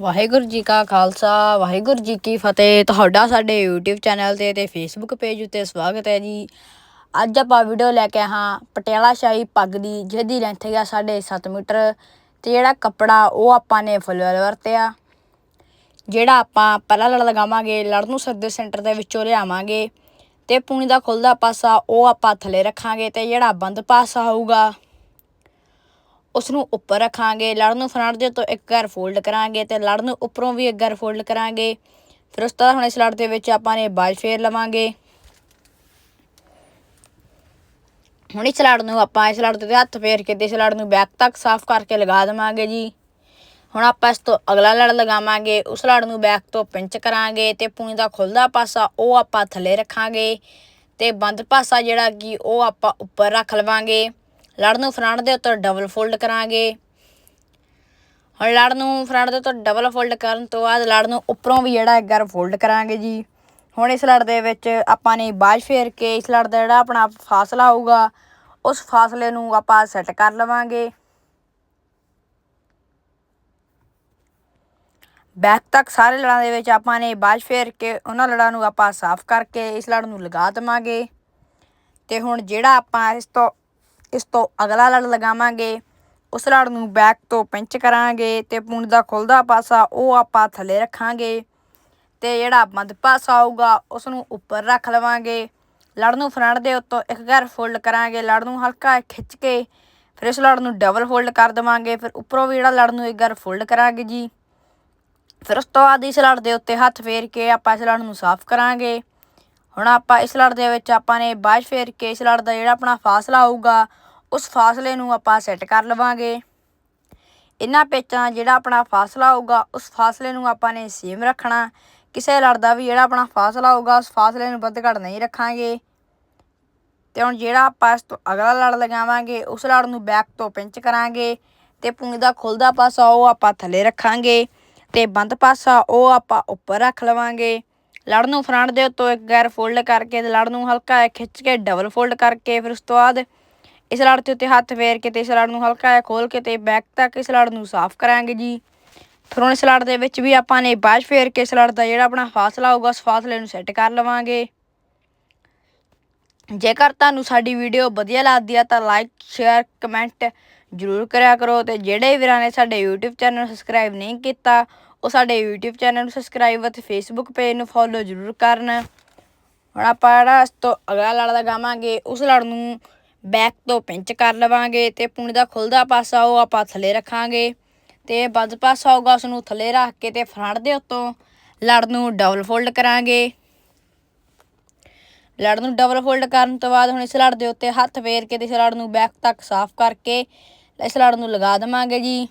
ਵਾਹਿਗੁਰੂ ਜੀ ਕਾ ਖਾਲਸਾ, ਵਾਹਿਗੁਰੂ ਜੀ ਕੀ ਫਤਿਹ। ਤੁਹਾਡਾ ਸਾਡੇ YouTube ਚੈਨਲ ਤੇ ਤੇ Facebook ਪੇਜ ਉੱਤੇ ਸਵਾਗਤ ਹੈ ਜੀ। ਅੱਜ ਆਪਾਂ ਵੀਡੀਓ ਲੈ ਕੇ ਹਾਂ ਪਟਿਆਲਾ ਸ਼ਾਹੀ ਪੱਗ ਦੀ, ਜਿਹਦੀ ਲੈਂਥ ਹੈਗਾ 7.5 ਮੀਟਰ ਤੇ ਜਿਹੜਾ ਕੱਪੜਾ ਉਹ ਆਪਾਂ ਨੇ ਫੁੱਲ ਵਰਤਿਆ ਜਿਹੜਾ ਆਪਾਂ ਪਹਿਲਾਂ ਲੜ ਲਗਾਵਾਂਗੇ ਲੜ ਨੂੰ ਸੱਦੇ ਸੈਂਟਰ ਦੇ ਵਿੱਚੋਂ ਲਿਆਵਾਂਗੇ ਤੇ ਪੂਣੀ ਦਾ ਖੁੱਲਦਾ ਪਾਸਾ ਉਹ ਆਪਾਂ ਥੱਲੇ ਰੱਖਾਂਗੇ ਤੇ ਜਿਹੜਾ ਬੰਦ ਪਾਸਾ ਹੋਊਗਾ ਉਸ ਨੂੰ ਉੱਪਰ ਰੱਖਾਂਗੇ ਲੜ ਨੂੰ ਫਰੰਟ ਦੇ ਤੋਂ ਇੱਕ ਘਰ ਫੋਲਡ ਕਰਾਂਗੇ ਤੇ ਲੜ ਨੂੰ ਉੱਪਰੋਂ ਵੀ ਇੱਕ ਘਰ ਫੋਲਡ ਕਰਾਂਗੇ। ਫਿਰ ਉਸ ਤੋਂ ਬਾਅਦ ਹੁਣ ਇਸ ਲੜ ਦੇ ਵਿੱਚ ਆਪਾਂ ਨੇ ਬਾਜ ਫੇਰ ਲਵਾਂਗੇ। ਹੁਣ ਇਸ ਲੜ ਨੂੰ ਆਪਾਂ ਇਸ ਲੜ 'ਤੇ ਹੱਥ ਫੇਰ ਕੇ ਤੇ ਇਸ ਲੜ ਨੂੰ ਬੈਕ ਤੱਕ ਸਾਫ਼ ਕਰਕੇ ਲਗਾ ਦੇਵਾਂਗੇ ਜੀ। ਹੁਣ ਆਪਾਂ ਇਸ ਤੋਂ ਅਗਲਾ ਲੜ ਲਗਾਵਾਂਗੇ, ਉਸ ਲੜ ਨੂੰ ਬੈਕ ਤੋਂ ਪਿੰਚ ਕਰਾਂਗੇ ਤੇ ਪੂਣੀ ਦਾ ਖੁੱਲਦਾ ਪਾਸਾ ਉਹ ਆਪਾਂ ਥੱਲੇ ਰੱਖਾਂਗੇ ਤੇ ਬੰਦ ਪਾਸਾ ਜਿਹੜਾ ਕਿ ਉਹ ਆਪਾਂ ਉੱਪਰ ਰੱਖ ਲਵਾਂਗੇ। ਲੜ ਨੂੰ ਫਰੰਟ ਦੇ ਉੱਤੇ ਡਬਲ ਫੋਲਡ ਕਰਾਂਗੇ। ਹੁਣ ਲੜ ਨੂੰ ਫਰੰਟ ਦੇ ਉੱਤੇ ਡਬਲ ਫੋਲਡ ਕਰਨ ਤੋਂ ਬਾਅਦ ਲੜ ਨੂੰ ਉੱਪਰੋਂ ਵੀ ਜਿਹੜਾ ਇੱਕ ਵਾਰ ਫੋਲਡ ਕਰਾਂਗੇ ਜੀ। ਹੁਣ ਇਸ ਲੜ ਦੇ ਵਿੱਚ ਆਪਾਂ ਨੇ ਬਾਜ ਫੇਰ ਕੇ ਇਸ ਲੜ ਦਾ ਜਿਹੜਾ ਆਪਣਾ ਫਾਸਲਾ ਹੋਊਗਾ, ਉਸ ਫਾਸਲੇ ਨੂੰ ਆਪਾਂ ਸੈੱਟ ਕਰ ਲਵਾਂਗੇ। ਬੈਕ ਤੱਕ ਸਾਰੇ ਲੜਾਂ ਦੇ ਵਿੱਚ ਆਪਾਂ ਨੇ ਬਾਜ ਫੇਰ ਕੇ ਉਹਨਾਂ ਲੜਾਂ ਨੂੰ ਆਪਾਂ ਸਾਫ਼ ਕਰਕੇ ਇਸ ਲੜ ਨੂੰ ਲਗਾ ਦਵਾਂਗੇ। ਤੇ ਹੁਣ ਜਿਹੜਾ ਆਪਾਂ ਇਸ ਤੋਂ ਇਸ ਤੋਂ ਅਗਲਾ ਲੜ ਲਗਾਵਾਂਗੇ। ਉਸ ਲੜ ਨੂੰ ਬੈਕ ਤੋਂ ਪਿੰਚ ਕਰਾਂਗੇ ਤੇ ਪੂੰਡ ਦਾ ਖੁੱਲਦਾ ਪਾਸਾ ਉਹ ਆਪਾਂ ਥੱਲੇ ਰੱਖਾਂਗੇ। ਤੇ ਜਿਹੜਾ ਮੱਧ ਪਾਸਾ ਆਊਗਾ, ਉਸ ਨੂੰ ਉੱਪਰ ਰੱਖ ਲਵਾਂਗੇ। ਲੜ ਨੂੰ ਫਰੰਟ ਦੇ ਉੱਤੋਂ ਇੱਕ ਘਰ ਫੋਲਡ ਕਰਾਂਗੇ। ਲੜ ਨੂੰ ਹਲਕਾ ਖਿੱਚ ਕੇ ਫਿਰ ਇਸ ਲੜ ਨੂੰ ਡਬਲ ਫੋਲਡ ਕਰ ਦਵਾਂਗੇ। ਫਿਰ ਉੱਪਰੋਂ ਵੀ ਜਿਹੜਾ ਲੜ ਨੂੰ ਇੱਕ ਘਰ ਫੋਲਡ ਕਰਾਂਗੇ ਜੀ। ਫਿਰ ਉਸ ਤੋਂ ਬਾਅਦ ਇਸ ਲੜ ਦੇ ਉੱਤੇ ਹੱਥ ਫੇਰ ਕੇ ਆਪਾਂ ਇਸ ਲੜ ਨੂੰ ਸਾਫ਼ ਕਰਾਂਗੇ। ਹੁਣ ਆਪਾਂ ਇਸ ਲੜ ਦੇ ਵਿੱਚ ਆਪਾਂ ਨੇ ਬਾਜ ਫੇਰ ਕੇ ਇਸ ਲੜ ਦਾ ਜਿਹੜਾ ਆਪਣਾ ਫਾਸਲਾ ਆਊਗਾ, ਉਸ ਫਾਸਲੇ ਨੂੰ ਆਪਾਂ ਸੈੱਟ ਕਰ ਲਵਾਂਗੇ। ਇਹਨਾਂ ਪੇਚਾਂ ਜਿਹੜਾ ਆਪਣਾ ਫਾਸਲਾ ਆਊਗਾ, ਉਸ ਫਾਸਲੇ ਨੂੰ ਆਪਾਂ ਨੇ ਸੇਮ ਰੱਖਣਾ। ਕਿਸੇ ਲੜ ਦਾ ਵੀ ਜਿਹੜਾ ਆਪਣਾ ਫਾਸਲਾ ਹੋਊਗਾ ਉਸ ਫਾਸਲੇ ਨੂੰ ਵੱਧ ਘੱਟ ਨਹੀਂ ਰੱਖਾਂਗੇ। ਤੇ ਹੁਣ ਜਿਹੜਾ ਆਪਾਂ ਇਸ ਤੋਂ ਅਗਲਾ ਲੜ ਲਗਾਵਾਂਗੇ, ਉਸ ਲੜ ਨੂੰ ਬੈਕ ਤੋਂ ਪਿੰਚ ਕਰਾਂਗੇ ਤੇ ਪੂਣੀ ਦਾ ਖੁੱਲਦਾ ਪਾਸਾ ਉਹ ਆਪਾਂ ਥੱਲੇ ਰੱਖਾਂਗੇ ਤੇ ਬੰਦ ਪਾਸਾ ਉਹ ਆਪਾਂ ਉੱਪਰ ਰੱਖ ਲਵਾਂਗੇ। ਲੜ ਨੂੰ ਫਰੰਟ ਦੇ ਉੱਤੋਂ ਇੱਕ ਗੈਰ ਫੋਲਡ ਕਰਕੇ ਤੇ ਲੜ ਨੂੰ ਹਲਕਾ ਜਿਹਾ ਖਿੱਚ ਕੇ ਡਬਲ ਫੋਲਡ ਕਰਕੇ ਫਿਰ ਉਸ ਤੋਂ ਬਾਅਦ ਇਸ ਲੜ ਦੇ ਉੱਤੇ ਹੱਥ ਫੇਰ ਕੇ ਤੇ ਇਸ ਲੜ ਨੂੰ ਹਲਕਾ ਜਿਹਾ ਖੋਲ ਕੇ ਤੇ ਬੈਕ ਤੱਕ ਇਸ ਲੜ ਨੂੰ ਸਾਫ਼ ਕਰਾਂਗੇ ਜੀ। ਫਿਰ ਹੁਣ ਇਸ ਲੜ ਦੇ ਵਿੱਚ ਵੀ ਆਪਾਂ ਨੇ ਬਾਜ ਫੇਰ ਕੇ ਇਸ ਲੜ ਦਾ ਜਿਹੜਾ ਆਪਣਾ ਫਾਸਲਾ ਹੋਊਗਾ, ਉਸ ਫਾਸਲੇ ਨੂੰ ਸੈੱਟ ਕਰ ਲਵਾਂਗੇ। ਜੇਕਰ ਤੁਹਾਨੂੰ ਸਾਡੀ ਵੀਡੀਓ ਵਧੀਆ ਲੱਗਦੀ ਆ ਤਾਂ ਲਾਈਕ ਸ਼ੇਅਰ ਕਮੈਂਟ ਜ਼ਰੂਰ ਕਰਿਆ ਕਰੋ ਤੇ ਜਿਹੜੇ ਵੀਰਾਂ ਨੇ ਸਾਡੇ YouTube ਚੈਨਲ ਨੂੰ ਸਬਸਕ੍ਰਾਈਬ ਨਹੀਂ ਕੀਤਾ ਉਹ ਸਾਡੇ YouTube ਚੈਨਲ ਨੂੰ ਸਬਸਕ੍ਰਾਈਬ ਅਤੇ Facebook ਪੇਜ ਨੂੰ ਫੋਲੋ ਜ਼ਰੂਰ ਕਰਨ। ਹੁਣ ਆਪਾਂ ਜਿਹੜਾ ਇਸ ਤੋਂ ਅਗਲਾ ਲੜ ਲਗਾਵਾਂਗੇ, ਉਸ ਲੜ ਨੂੰ ਬੈਕ ਤੋਂ ਪਿੰਚ ਕਰ ਲਵਾਂਗੇ ਤੇ ਪੂਣੀ ਦਾ ਖੁੱਲਦਾ ਪਾਸਾ ਉਹ ਆਪਾਂ ਥੱਲੇ ਰੱਖਾਂਗੇ ਤੇ ਬੰਦ ਪਾਸਾ ਹੋਊਗਾ ਉਸ ਨੂੰ ਥੱਲੇ ਰੱਖ ਕੇ ਤੇ ਫਰੰਟ ਦੇ ਉੱਤੋਂ ਲੜ ਨੂੰ ਡਬਲ ਫੋਲਡ ਕਰਾਂਗੇ। ਲੜ ਨੂੰ ਡਬਲ ਫੋਲਡ ਕਰਨ ਤੋਂ ਬਾਅਦ ਹੁਣ ਇਸ ਲੜ ਦੇ ਉੱਤੇ ਹੱਥ ਫੇਰ ਕੇ ਤੇ ਇਸ ਲੜ ਨੂੰ ਬੈਕ ਤੱਕ ਸਾਫ਼ ਕਰਕੇ ਇਸ ਲੜ ਨੂੰ ਲਗਾ ਦਵਾਂਗੇ ਜੀ।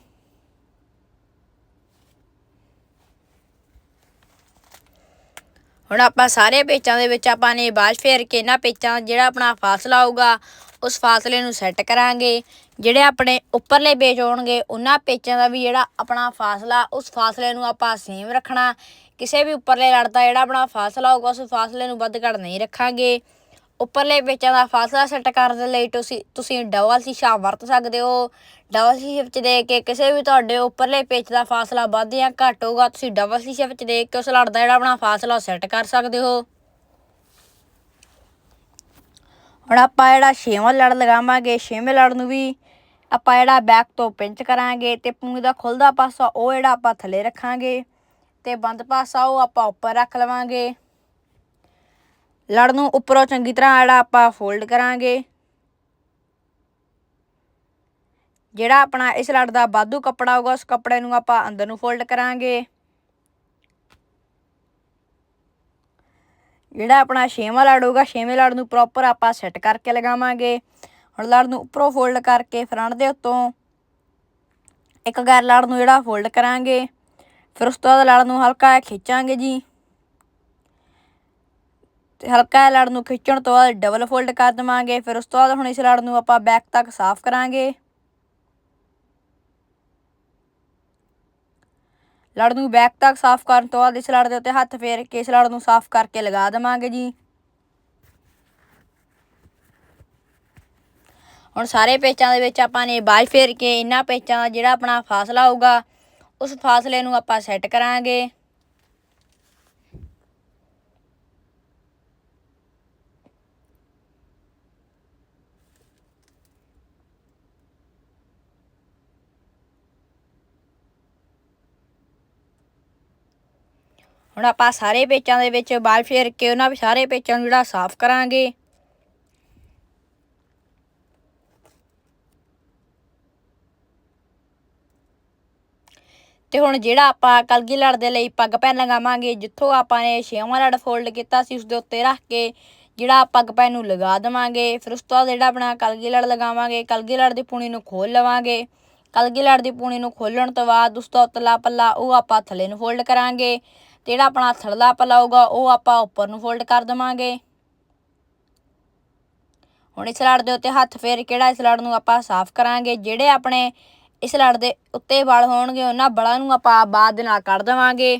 ਹੁਣ ਆਪਾਂ ਸਾਰੇ ਪੇਚਾਂ ਦੇ ਵਿੱਚ ਆਪਾਂ ਨੇ ਬਾਜ ਫੇਰ ਕੇ ਇਹਨਾਂ ਪੇਚਾਂ ਜਿਹੜਾ ਆਪਣਾ ਫਾਸਲਾ ਹੋਊਗਾ ਉਸ ਫਾਸਲੇ ਨੂੰ ਸੈੱਟ ਕਰਾਂਗੇ। ਜਿਹੜੇ ਆਪਣੇ ਉੱਪਰਲੇ ਪੇਚ ਹੋਣਗੇ, ਉਹਨਾਂ ਪੇਚਾਂ ਦਾ ਵੀ ਜਿਹੜਾ ਆਪਣਾ ਫਾਸਲਾ, ਉਸ ਫਾਸਲੇ ਨੂੰ ਆਪਾਂ ਸੇਮ ਰੱਖਣਾ। ਕਿਸੇ ਵੀ ਉੱਪਰਲੇ ਲੜ ਦਾ ਜਿਹੜਾ ਆਪਣਾ ਫਾਸਲਾ ਹੋਊਗਾ ਉਸ ਫਾਸਲੇ ਨੂੰ ਵੱਧ ਘੱਟ ਨਹੀਂ ਰੱਖਾਂਗੇ। ਉੱਪਰਲੇ ਪੇਚਾਂ ਦਾ ਫਾਸਲਾ ਸੈੱਟ ਕਰਨ ਦੇ ਲਈ ਤੁਸੀਂ ਤੁਸੀਂ ਡਬਲ ਸ਼ੀਸ਼ਾ ਵਰਤ ਸਕਦੇ ਹੋ। ਡਬਲ ਸ਼ੀਸ਼ੇ ਵਿੱਚ ਦੇ ਕੇ ਕਿਸੇ ਵੀ ਤੁਹਾਡੇ ਉੱਪਰਲੇ ਪੇਚ ਦਾ ਫਾਸਲਾ ਵੱਧ ਜਾਂ ਘੱਟ ਹੋਊਗਾ, ਤੁਸੀਂ ਡਬਲ ਸ਼ੀਸ਼ੇ ਵਿੱਚ ਦੇ ਕੇ ਉਸ ਲੜ ਦਾ ਜਿਹੜਾ ਆਪਣਾ ਫਾਸਲਾ ਸੈੱਟ ਕਰ ਸਕਦੇ ਹੋ। ਹੁਣ ਆਪਾਂ ਜਿਹੜਾ ਛੇਵਾਂ ਲੜ ਲਗਾਵਾਂਗੇ, ਛੇਵੇਂ ਲੜ ਨੂੰ ਵੀ ਆਪਾਂ ਜਿਹੜਾ ਬੈਕ ਤੋਂ ਪਿੰਚ ਕਰਾਂਗੇ ਤੇ ਪੂੰਗੀ ਦਾ ਖੁੱਲਦਾ ਪਾਸਾ ਉਹ ਜਿਹੜਾ ਆਪਾਂ ਥੱਲੇ ਰੱਖਾਂਗੇ ਤੇ ਬੰਦ ਪਾਸਾ ਉਹ ਆਪਾਂ ਉੱਪਰ ਰੱਖ ਲਵਾਂਗੇ। ਲੜ ਨੂੰ ਉੱਪਰੋਂ ਚੰਗੀ ਤਰ੍ਹਾਂ ਜਿਹੜਾ ਆਪਾਂ ਫੋਲਡ ਕਰਾਂਗੇ। ਜਿਹੜਾ ਆਪਣਾ ਇਸ ਲੜ ਦਾ ਬਾਦੂ ਕੱਪੜਾ ਹੋਊਗਾ, ਉਸ ਕੱਪੜੇ ਨੂੰ ਆਪਾਂ ਅੰਦਰ ਨੂੰ ਫੋਲਡ ਕਰਾਂਗੇ। ਜਿਹੜਾ ਆਪਣਾ ਛੇਵਾਂ ਲੜ ਹੋਊਗਾ, ਛੇਵੇਂ ਲੜ ਨੂੰ ਪ੍ਰੋਪਰ ਆਪਾਂ ਸੈੱਟ ਕਰਕੇ ਲਗਾਵਾਂਗੇ। ਹੁਣ ਲੜ ਨੂੰ ਉੱਪਰੋਂ ਫੋਲਡ ਕਰਕੇ ਫਰੰਟ ਦੇ ਉੱਤੋਂ ਇੱਕ ਗੈਰ ਲੜ ਨੂੰ ਜਿਹੜਾ ਫੋਲਡ ਕਰਾਂਗੇ। ਫਿਰ ਉਸ ਤੋਂ ਬਾਅਦ ਲੜ ਨੂੰ ਹਲਕਾ ਖਿੱਚਾਂਗੇ ਜੀ। ਹਲਕਾ ਲੜ ਨੂੰ ਖਿੱਚਣ ਤੋਂ ਬਾਅਦ ਡਬਲ ਫੋਲਡ ਕਰ ਦਵਾਂਗੇ, ਫਿਰ ਉਸ ਤੋਂ ਬਾਅਦ ਹੁਣ ਇਸ ਲੜ ਨੂੰ ਆਪਾਂ ਬੈਕ ਤੱਕ ਸਾਫ਼ ਕਰਾਂਗੇ। ਲੜ ਨੂੰ ਬੈਕ ਤੱਕ ਸਾਫ਼ ਕਰਨ ਤੋਂ ਬਾਅਦ ਇਸ ਲੜ ਦੇ ਉੱਤੇ ਹੱਥ ਫੇਰ ਕੇ ਇਸ ਲੜ ਨੂੰ ਸਾਫ਼ ਕਰਕੇ ਲਗਾ ਦਵਾਂਗੇ ਜੀ। ਹੁਣ ਸਾਰੇ ਪੇਚਾਂ ਦੇ ਵਿੱਚ ਆਪਾਂ ਨੇ ਬਾਜ ਫੇਰ ਕੇ, ਇਹਨਾਂ ਪੇਚਾਂ ਦਾ ਜਿਹੜਾ ਆਪਣਾ ਫਾਸਲਾ ਹੋਊਗਾ, ਉਸ ਫਾਸਲੇ ਨੂੰ ਆਪਾਂ ਸੈੱਟ ਕਰਾਂਗੇ। ਹੁਣ ਆਪਾਂ ਸਾਰੇ ਪੇਚਾਂ ਦੇ ਵਿੱਚ ਬਾਲ ਫੇਰ ਕੇ ਉਹਨਾਂ ਵੀ ਸਾਰੇ ਪੇਚਾਂ ਨੂੰ ਜਿਹੜਾ ਸਾਫ਼ ਕਰਾਂਗੇ। ਤੇ ਹੁਣ ਜਿਹੜਾ ਆਪਾਂ ਕਲਗੀ ਲੜ ਦੇ ਲਈ ਪੱਗ ਪੈਨ ਲਗਾਵਾਂਗੇ, ਜਿੱਥੋਂ ਆਪਾਂ ਨੇ ਛੇਵਾਂ ਲੜ ਫੋਲਡ ਕੀਤਾ ਸੀ ਉਸ ਦੇ ਉੱਤੇ ਰੱਖ ਕੇ ਜਿਹੜਾ ਪੱਗ ਪੈਨ ਨੂੰ ਲਗਾ ਦੇਵਾਂਗੇ। ਫਿਰ ਉਸ ਤੋਂ ਬਾਅਦ ਜਿਹੜਾ ਆਪਣਾ ਕਲਗੀ ਲੜ ਲਗਾਵਾਂਗੇ, ਕਲਗੀ ਲੜ ਦੀ ਪੂਣੀ ਨੂੰ ਖੋਲ ਲਵਾਂਗੇ। ਕਲਗੀ ਲੜ ਦੀ ਪੂਣੀ ਨੂੰ ਖੋਲਣ ਤੋਂ ਬਾਅਦ ਉਸ ਤੋਂ ਉਤਲਾ ਪੱਲਾ ਉਹ ਆਪਾਂ ਥੱਲੇ ਨੂੰ ਫੋਲਡ ਕਰਾਂਗੇ। ਤੇ ਜਿਹੜਾ ਆਪਣਾ ਥੜਲਾ ਪੱਲਾ ਹੋਊਗਾ ਉਹ ਆਪਾਂ ਉੱਪਰ ਨੂੰ ਫੋਲਡ ਕਰ ਦੇਵਾਂਗੇ। ਹੁਣ ਇਸ ਲੜ ਦੇ ਉੱਤੇ ਹੱਥ ਫੇਰ ਕਿਹੜਾ ਇਸ ਲੜ ਨੂੰ ਆਪਾਂ ਸਾਫ਼ ਕਰਾਂਗੇ? ਜਿਹੜੇ ਆਪਣੇ ਇਸ ਲੜ ਦੇ ਉੱਤੇ ਵਲ ਹੋਣਗੇ, ਉਹਨਾਂ ਬਲਾਂ ਨੂੰ ਆਪਾਂ ਬਾਅਦ ਦੇ ਨਾਲ ਕੱਢ ਦੇਵਾਂਗੇ।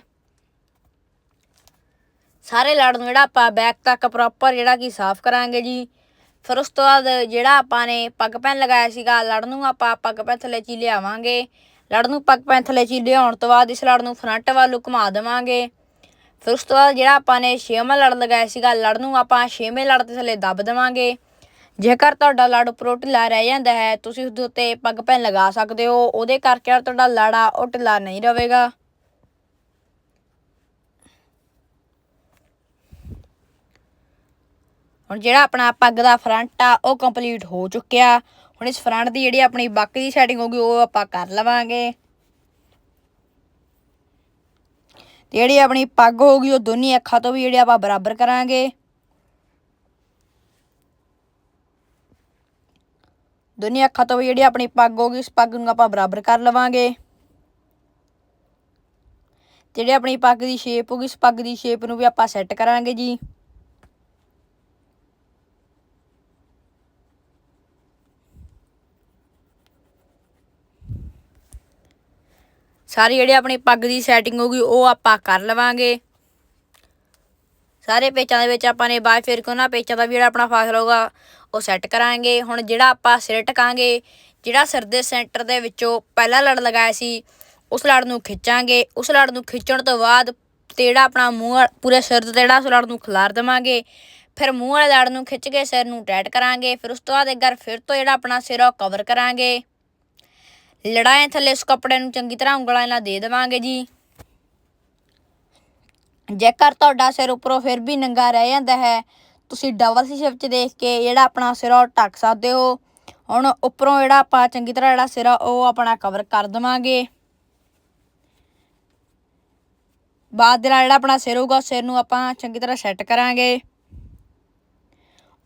ਸਾਰੇ ਲੜ ਨੂੰ ਜਿਹੜਾ ਆਪਾਂ ਬੈਕ ਤੱਕ ਪ੍ਰੋਪਰ ਜਿਹੜਾ ਕਿ ਸਾਫ਼ ਕਰਾਂਗੇ ਜੀ। ਫਿਰ ਉਸ ਤੋਂ ਬਾਅਦ ਜਿਹੜਾ ਆਪਾਂ ਨੇ ਪੱਗ ਪੈਨ ਲਗਾਇਆ ਸੀਗਾ ਲੜ ਨੂੰ ਆਪਾਂ ਪੱਗ ਪੈਨ ਥੱਲੇ ਚੀ ਲਿਆਵਾਂਗੇ। ਲੜ ਨੂੰ ਪੱਗ ਪੈਨ ਥੱਲੇ ਚੀ ਲਿਆਉਣ ਤੋਂ ਬਾਅਦ ਇਸ ਲੜ ਨੂੰ ਫਰੰਟ ਵੱਲ ਘੁਮਾ ਦੇਵਾਂਗੇ। ਫਿਰ ਉਸ ਤੋਂ ਬਾਅਦ ਜਿਹੜਾ ਆਪਾਂ ਨੇ ਛੇਵਾਂ ਲੜ ਲਗਾਇਆ ਸੀਗਾ, ਲੜ ਨੂੰ ਆਪਾਂ ਛੇਵੇਂ ਲੜ ਦੇ ਥੱਲੇ ਦੱਬ ਦੇਵਾਂਗੇ। ਜੇਕਰ ਤੁਹਾਡਾ ਲੜ ਉੱਪਰੋਂ ਢਿੱਲਾ ਰਹਿ ਜਾਂਦਾ ਹੈ, ਤੁਸੀਂ ਉਸ ਦੇ ਉੱਤੇ ਪੱਗ ਪੈਨ ਲਗਾ ਸਕਦੇ ਹੋ। ਉਹਦੇ ਕਰਕੇ ਤੁਹਾਡਾ ਲੜਾ ਉਹ ਢਿੱਲਾ ਨਹੀਂ ਰਹੇਗਾ। ਹੁਣ ਜਿਹੜਾ ਆਪਣਾ ਪੱਗ ਦਾ ਫਰੰਟ ਆ, ਉਹ ਕੰਪਲੀਟ ਹੋ ਚੁੱਕਿਆ। ਹੁਣ ਇਸ ਫਰੰਟ ਦੀ ਜਿਹੜੀ ਆਪਣੀ ਬਾਕੀ ਦੀ ਸੈਟਿੰਗ ਹੋਗੀ ਉਹ ਆਪਾਂ ਕਰ ਲਵਾਂਗੇ। ਤੇ ਜਿਹੜੀ ਆਪਣੀ ਪੱਗ ਹੋਗੀ ਉਹ ਦੋਨੀ ਅੱਖਾਂ ਤੋਂ ਵੀ ਜਿਹੜੇ ਆਪਾਂ ਬਰਾਬਰ ਕਰਾਂਗੇ। ਦੋਨੀ ਅੱਖਾਂ ਤੋਂ ਵੀ ਜਿਹੜੀ ਆਪਣੀ ਪੱਗ ਹੋਗੀ ਉਸ ਪੱਗ ਨੂੰ ਆਪਾਂ ਬਰਾਬਰ ਕਰ ਲਵਾਂਗੇ। ਜਿਹੜੀ ਆਪਣੀ ਪੱਗ ਦੀ ਸ਼ੇਪ ਹੋਗੀ ਇਸ ਪੱਗ ਦੀ ਸ਼ੇਪ ਨੂੰ ਵੀ ਆਪਾਂ ਸੈੱਟ ਕਰਾਂਗੇ ਜੀ। ਸਾਰੀ ਜਿਹੜੀ ਆਪਣੀ ਪੱਗ ਦੀ ਸੈਟਿੰਗ ਹੋਗੀ ਉਹ ਆਪਾਂ ਕਰ ਲਵਾਂਗੇ। ਸਾਰੇ ਪੇਚਾਂ ਦੇ ਵਿੱਚ ਆਪਾਂ ਨੇ ਬਾਅਦ ਫਿਰ ਕੋਨਾ ਪੇਚਾਂ ਦਾ ਵੀ ਜਿਹੜਾ ਆਪਣਾ ਫਾਸਲਾ ਹੋਗਾ ਉਹ ਸੈੱਟ ਕਰਾਂਗੇ। ਹੁਣ ਜਿਹੜਾ ਆਪਾਂ ਸਿਰ ਟਕਾਂਗੇ, ਜਿਹੜਾ ਸਿਰ ਦੇ ਸੈਂਟਰ ਦੇ ਵਿੱਚੋਂ ਪਹਿਲਾ ਲੜ ਲਗਾਇਆ ਸੀ, ਉਸ ਲੜ ਨੂੰ ਖਿੱਚਾਂਗੇ। ਉਸ ਲੜ ਨੂੰ ਖਿੱਚਣ ਤੋਂ ਬਾਅਦ ਤੇ ਜਿਹੜਾ ਆਪਣਾ ਮੂੰਹ ਵਾਲ- ਪੂਰੇ ਸਿਰ ਤੇ ਜਿਹੜਾ ਉਸ ਲੜ ਨੂੰ ਖਿਲਾਰ ਦੇਵਾਂਗੇ। ਫਿਰ ਮੂੰਹ ਵਾਲੇ ਲੜ ਨੂੰ ਖਿੱਚ ਕੇ ਸਿਰ ਨੂੰ ਟਾਈਟ ਕਰਾਂਗੇ। ਫਿਰ ਉਸ ਤੋਂ ਬਾਅਦ ਇੱਕ ਵਾਰ ਫਿਰ ਤੋਂ ਜਿਹੜਾ ਆਪਣਾ ਸਿਰ ਉਹ ਕਵਰ ਕਰਾਂਗੇ। ਲੜਾਏ ਥੱਲੇ ਉਸ ਕੱਪੜੇ ਨੂੰ ਚੰਗੀ ਤਰ੍ਹਾਂ ਉਂਗਲਾਂ ਨਾਲ ਦੇ ਦੇਵਾਂਗੇ ਜੀ। ਜੇਕਰ ਤੁਹਾਡਾ ਸਿਰ ਉੱਪਰੋਂ ਫਿਰ ਵੀ ਨੰਗਾ ਰਹਿ ਜਾਂਦਾ ਹੈ, ਤੁਸੀਂ ਡਬਲ ਸ਼ਿਫਟ 'ਚ ਦੇਖ ਕੇ ਜਿਹੜਾ ਆਪਣਾ ਸਿਰ ਉਹ ਢੱਕ ਸਕਦੇ ਹੋ। ਹੁਣ ਉੱਪਰੋਂ ਜਿਹੜਾ ਆਪਾਂ ਚੰਗੀ ਤਰ੍ਹਾਂ ਜਿਹੜਾ ਸਿਰ ਆ, ਉਹ ਆਪਣਾ ਕਵਰ ਕਰ ਦੇਵਾਂਗੇ। ਬਾਅਦ ਦੇ ਨਾਲ ਜਿਹੜਾ ਆਪਣਾ ਸਿਰ ਹੋਊਗਾ ਸਿਰ ਨੂੰ ਆਪਾਂ ਚੰਗੀ ਤਰ੍ਹਾਂ ਸੈੱਟ ਕਰਾਂਗੇ।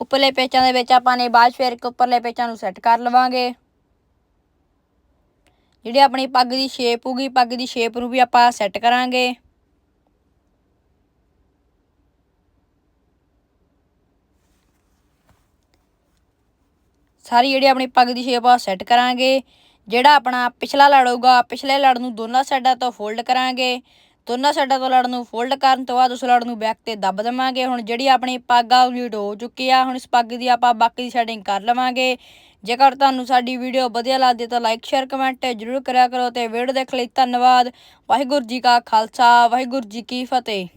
ਉੱਪਰਲੇ ਪੇਚਾਂ ਦੇ ਵਿੱਚ ਆਪਾਂ ਨੇ ਬਾਅਦ ਫਿਰ ਇੱਕ ਉੱਪਰਲੇ ਪੇਚਾਂ ਨੂੰ ਸੈੱਟ ਕਰ ਲਵਾਂਗੇ। ਜਿਹੜੀ ਆਪਣੀ ਪੱਗ ਦੀ ਸ਼ੇਪ ਹੋਊਗੀ, ਪੱਗ ਦੀ ਸ਼ੇਪ ਨੂੰ ਵੀ ਆਪਾਂ ਸੈੱਟ ਕਰਾਂਗੇ। ਸਾਰੀ ਜਿਹੜੀ ਆਪਣੀ ਪੱਗ ਦੀ ਸ਼ੇਪ ਆ ਸੈੱਟ ਕਰਾਂਗੇ। ਜਿਹੜਾ ਆਪਣਾ ਪਿਛਲਾ ਲੜ ਹੋਊਗਾ, ਪਿਛਲੇ ਲੜ ਨੂੰ ਦੋਨਾਂ ਸਾਈਡਾਂ ਤੋਂ ਫੋਲਡ ਕਰਾਂਗੇ। ਦੋਨਾਂ ਸਾਈਡਾਂ ਤੋਂ ਲੜ ਨੂੰ ਫੋਲਡ ਕਰਨ ਤੋਂ ਬਾਅਦ ਉਸ ਲੜ ਨੂੰ ਬੈਕ ਤੇ ਦੱਬ ਦੇਵਾਂਗੇ। ਹੁਣ ਜਿਹੜੀ ਆਪਣੀ ਪੱਗ ਆ ਲੀਡ ਹੋ ਚੁੱਕੀ ਆ। ਹੁਣ ਇਸ ਪੱਗ ਦੀ ਆਪਾਂ ਬਾਕੀ ਦੀ ਸੈਟਿੰਗ ਕਰ ਲਵਾਂਗੇ। ਜੇਕਰ ਤੁਹਾਨੂੰ ਸਾਡੀ ਵੀਡੀਓ ਵਧੀਆ ਲੱਗਦੀ ਤਾਂ ਲਾਈਕ ਸ਼ੇਅਰ ਕਮੈਂਟ ਜ਼ਰੂਰ ਕਰਿਆ ਕਰੋ ਤੇ ਵੀਡੀਓ ਦੇਖ ਲਈ। ਧੰਨਵਾਦ। ਵਾਹਿਗੁਰੂ ਜੀ ਕਾ ਖਾਲਸਾ। ਵਾਹਿਗੁਰੂ ਜੀ ਕੀ ਫਤਿਹ।